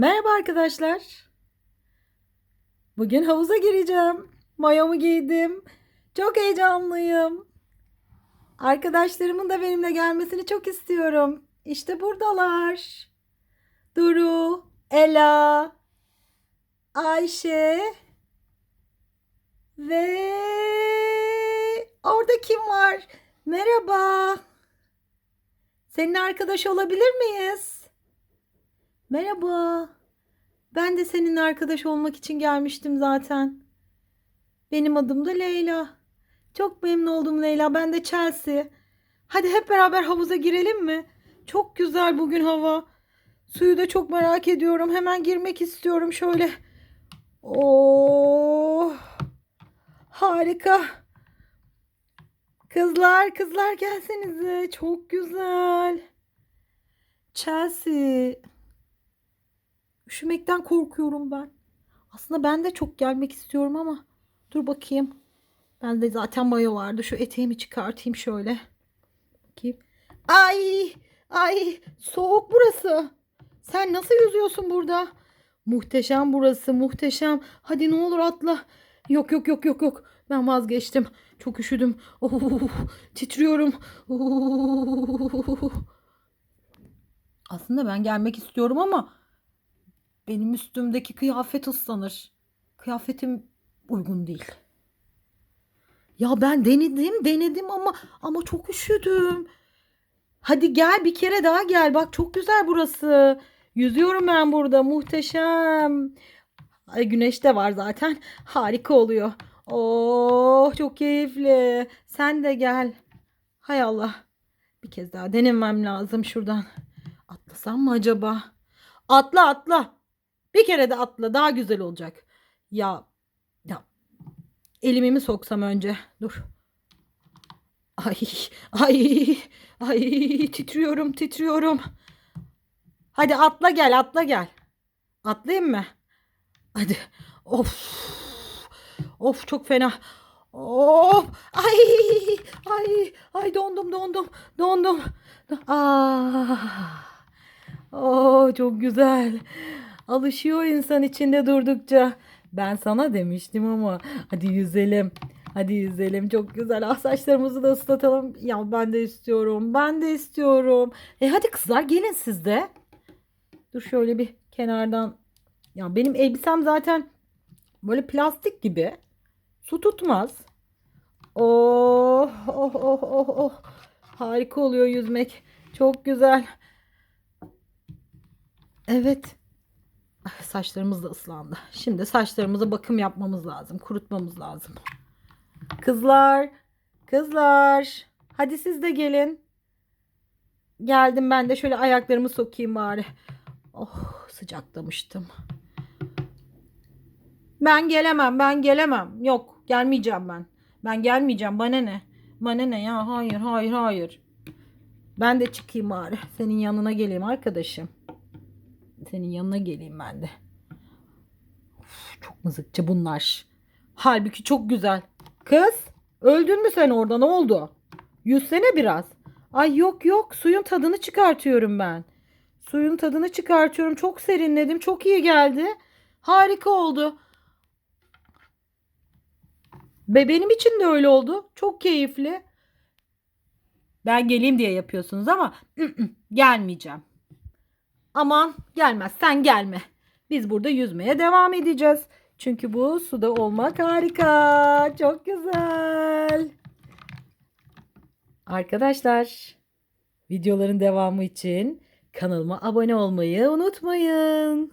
Merhaba arkadaşlar. Bugün havuza gireceğim. Mayomu giydim. Çok heyecanlıyım. Arkadaşlarımın da benimle gelmesini çok istiyorum. İşte buradalar. Duru, Ela, Ayşe ve orada kim var? Merhaba. Seninle arkadaş olabilir miyiz? Merhaba. Ben de seninle arkadaş olmak için gelmiştim zaten. Benim adım da Leyla. Çok memnun oldum Leyla. Ben de Chelsea. Hadi hep beraber havuza girelim mi? Çok güzel bugün hava. Suyu da çok merak ediyorum. Hemen girmek istiyorum şöyle. Oh! Harika. Kızlar, kızlar gelsenize. Çok güzel. Chelsea. Üşümekten korkuyorum ben. Aslında ben de çok gelmek istiyorum ama dur bakayım. Bende zaten mayo vardı. Şu eteğimi çıkartayım şöyle. Bakayım. Ay! Ay! Soğuk burası. Sen nasıl yüzüyorsun burada? Muhteşem burası, muhteşem. Hadi ne olur atla. Yok yok yok yok yok. Ben vazgeçtim. Çok üşüdüm. Oh, titriyorum. Oh. Aslında ben gelmek istiyorum ama benim üstümdeki kıyafet ıslanır. Kıyafetim uygun değil. Ya ben denedim, denedim ama ama çok üşüdüm. Hadi gel bir kere daha gel. Bak çok güzel burası. Yüzüyorum ben burada. Muhteşem. Ay, güneş de var zaten. Harika oluyor. Oh çok keyifli. Sen de gel. Hay Allah. Bir kez daha denemem lazım şuradan. Atlasam mı acaba? Atla atla. Bir kere de atla daha güzel olacak. Ya ya elimi mi soksam önce? Dur. Ay ay ay titriyorum titriyorum. Hadi atla gel atla gel. Atlayayım mı? Hadi. Of. Of çok fena. Of. Ay ay ay dondum dondum dondum. Ah. Oh çok güzel. Alışıyor insan içinde durdukça. Ben sana demiştim ama hadi yüzelim. Hadi yüzelim. Çok güzel. Ah saçlarımızı da ıslatalım. Ya ben de istiyorum. Ben de istiyorum. E hadi kızlar gelin siz de. Dur şöyle bir kenardan. Ya benim elbisem zaten böyle plastik gibi. Su tutmaz. Oh oh oh oh oh. Harika oluyor yüzmek. Çok güzel. Evet. Ah, Saçlarımız da ıslandı. Şimdi saçlarımıza bakım yapmamız lazım. Kurutmamız lazım. Kızlar. Kızlar. Hadi siz de gelin. Geldim ben de şöyle ayaklarımı sokayım bari. Oh sıcaklamıştım. Ben gelemem ben gelemem. Yok gelmeyeceğim ben. Ben gelmeyeceğim bana ne? Bana ne ya hayır hayır hayır. Ben de çıkayım bari. Senin yanına geleyim arkadaşım. Senin yanına geleyim ben de. Uf, çok mızıkçı bunlar. Halbuki çok güzel. Kız öldün mü sen orada ne oldu? Yüzsene biraz. Ay yok yok suyun tadını çıkartıyorum ben. Suyun tadını çıkartıyorum. Çok serinledim. Çok iyi geldi. Harika oldu. Ve benim için de öyle oldu. Çok keyifli. Ben geleyim diye yapıyorsunuz ama ı -ı, gelmeyeceğim. Aman gelmezsen gelme. Biz burada yüzmeye devam edeceğiz. Çünkü bu suda olmak harika. Çok güzel. Arkadaşlar videoların devamı için kanalıma abone olmayı unutmayın.